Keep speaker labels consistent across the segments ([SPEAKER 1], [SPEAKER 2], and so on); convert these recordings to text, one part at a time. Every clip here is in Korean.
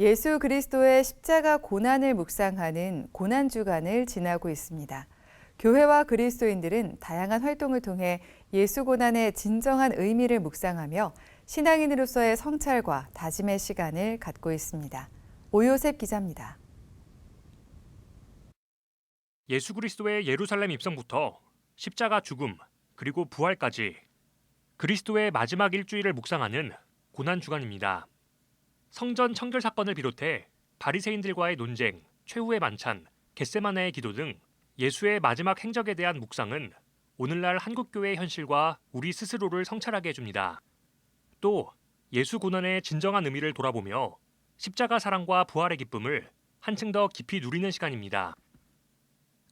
[SPEAKER 1] 예수 그리스도의 십자가 고난을 묵상하는 고난 주간을 지나고 있습니다. 교회와 그리스도인들은 다양한 활동을 통해 예수 고난의 진정한 의미를 묵상하며 신앙인으로서의 성찰과 다짐의 시간을 갖고 있습니다. 오요셉 기자입니다.
[SPEAKER 2] 예수 그리스도의 예루살렘 입성부터 십자가 죽음 그리고 부활까지 그리스도의 마지막 일주일을 묵상하는 고난 주간입니다. 성전 청결 사건을 비롯해 바리새인들과의 논쟁, 최후의 만찬, 겟세마네의 기도 등 예수의 마지막 행적에 대한 묵상은 오늘날 한국 교회의 현실과 우리 스스로를 성찰하게 해줍니다. 또 예수 고난의 진정한 의미를 돌아보며 십자가 사랑과 부활의 기쁨을 한층 더 깊이 누리는 시간입니다.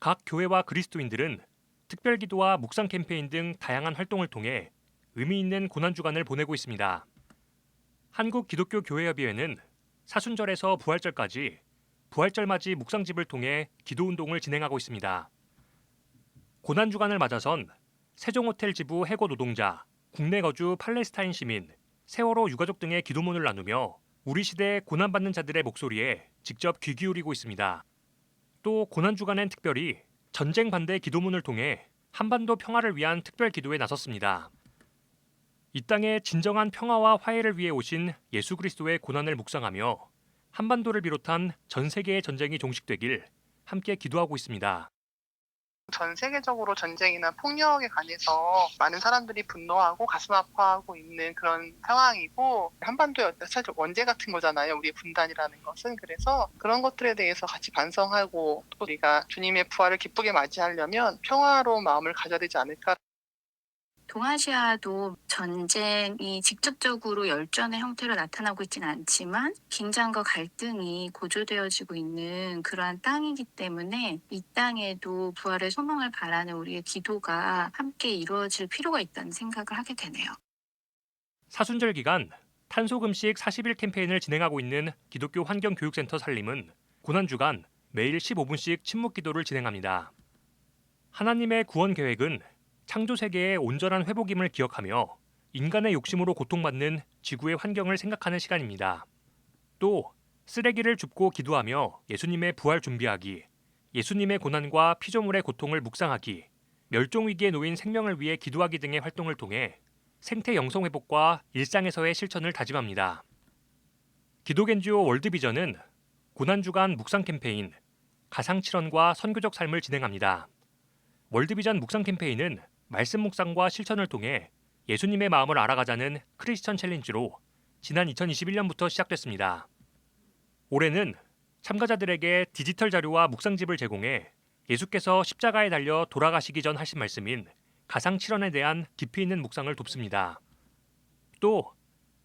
[SPEAKER 2] 각 교회와 그리스도인들은 특별 기도와 묵상 캠페인 등 다양한 활동을 통해 의미 있는 고난 주간을 보내고 있습니다. 한국 기독교 교회협의회는 사순절에서 부활절까지 부활절 맞이 묵상집을 통해 기도 운동을 진행하고 있습니다. 고난 주간을 맞아선 세종호텔 지부 해고 노동자, 국내 거주 팔레스타인 시민, 세월호 유가족 등의 기도문을 나누며 우리 시대 고난받는 자들의 목소리에 직접 귀 기울이고 있습니다. 또 고난 주간엔 특별히 전쟁 반대 기도문을 통해 한반도 평화를 위한 특별 기도에 나섰습니다. 이 땅의 진정한 평화와 화해를 위해 오신 예수 그리스도의 고난을 묵상하며 한반도를 비롯한 전 세계의 전쟁이 종식되길 함께 기도하고 있습니다.
[SPEAKER 3] 전 세계적으로 전쟁이나 폭력에 관해서 많은 사람들이 분노하고 가슴 아파하고 있는 그런 상황이고 한반도의 사실 원죄 같은 거잖아요. 우리의 분단이라는 것은 그래서 그런 것들에 대해서 같이 반성하고 또 우리가 주님의 부활을 기쁘게 맞이하려면 평화로운 마음을 가져야 되지 않을까.
[SPEAKER 4] 동아시아도 전쟁이 직접적으로 열전의 형태로 나타나고 있지는 않지만 긴장과 갈등이 고조되어지고 있는 그러한 땅이기 때문에 이 땅에도 부활의 소망을 바라는 우리의 기도가 함께 이루어질 필요가 있다는 생각을 하게 되네요.
[SPEAKER 2] 사순절 기간 탄소 금식 40일 캠페인을 진행하고 있는 기독교 환경교육센터 살림은 고난 주간 매일 15분씩 침묵 기도를 진행합니다. 하나님의 구원 계획은 창조 세계의 온전한 회복임을 기억하며 인간의 욕심으로 고통받는 지구의 환경을 생각하는 시간입니다. 또 쓰레기를 줍고 기도하며 예수님의 부활 준비하기, 예수님의 고난과 피조물의 고통을 묵상하기, 멸종 위기에 놓인 생명을 위해 기도하기 등의 활동을 통해 생태 영성 회복과 일상에서의 실천을 다짐합니다. 기독엔지오 월드비전은 고난 주간 묵상 캠페인 가상 칠언과 선교적 삶을 진행합니다. 월드비전 묵상 캠페인은 말씀 묵상과 실천을 통해 예수님의 마음을 알아가자는 크리스천 챌린지로 지난 2021년부터 시작됐습니다. 올해는 참가자들에게 디지털 자료와 묵상집을 제공해 예수께서 십자가에 달려 돌아가시기 전 하신 말씀인 가상 칠언에 대한 깊이 있는 묵상을 돕습니다. 또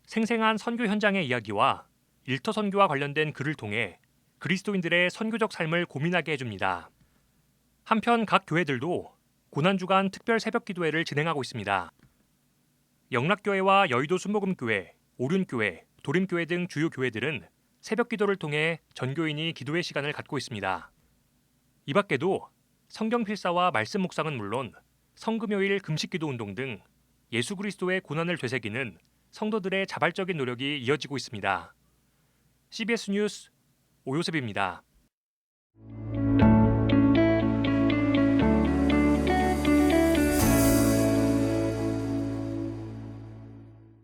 [SPEAKER 2] 생생한 선교 현장의 이야기와 일터 선교와 관련된 글을 통해 그리스도인들의 선교적 삶을 고민하게 해줍니다. 한편 각 교회들도 고난주간 특별 새벽 기도회를 진행하고 있습니다. 영락교회와 여의도 순복음교회, 오륜교회, 도림교회 등 주요 교회들은 새벽 기도를 통해 전교인이 기도의 시간을 갖고 있습니다. 이 밖에도 성경 필사와 말씀 묵상은 물론 성금요일 금식 기도 운동 등 예수 그리스도의 고난을 되새기는 성도들의 자발적인 노력이 이어지고 있습니다. CBS 뉴스 오요셉입니다.